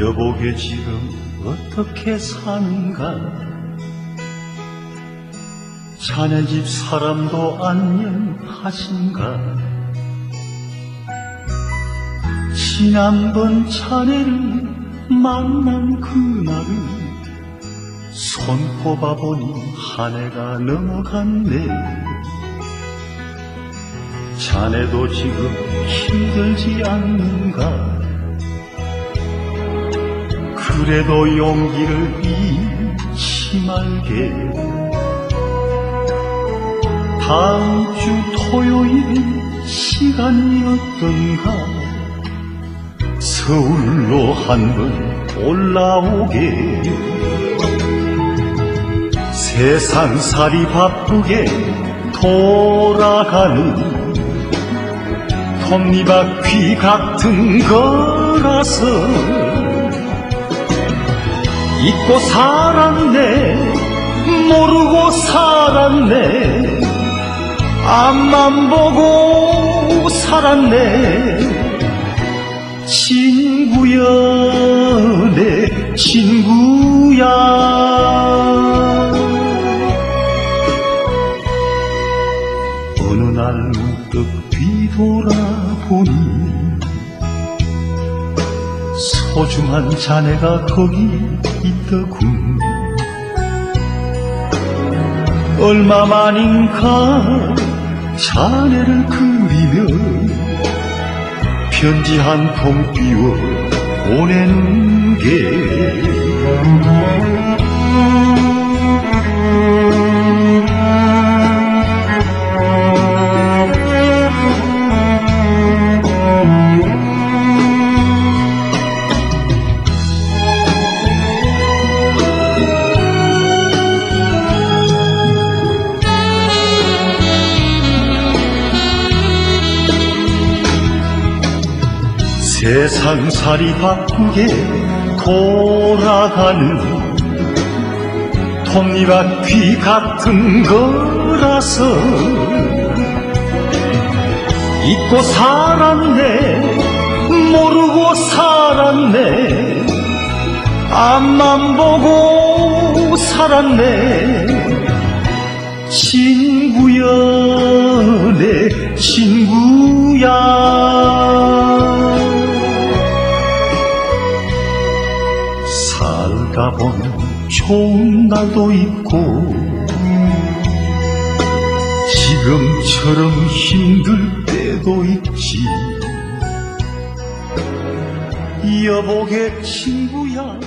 여보게 지금 어떻게 사는가? 자네 집 사람도 안녕하신가? 지난번 자네를 만난 그날은 손 꼽아 보니 한 해가 넘어갔네. 자네도 지금 힘들지 않는가 그래도 용기를 잃지 말게. 다음 주 토요일 시간이었던가? 서울로 한번 올라오게. 세상살이 바쁘게 돌아가는 톱니바퀴 같은 거라서 잊고 살았네. 모르고 살았네. 앞만 보고 살았네. 친구야 내 친구야. 어느 날 문득 뒤돌아보니 소중한 자네가 거기 있더군. 얼마만인가 자네를 그리며 편지 한 통 띄워 보내는 게 세상살이 바쁘게 돌아가는 톱니바퀴 같은 거라서 잊고 살았네 모르고 살았네 앞만 보고 살았네. 친구야 내 친구 살다 보면 좋은 날도 있고 지금처럼 힘들 때도 있지. 여보게 친구야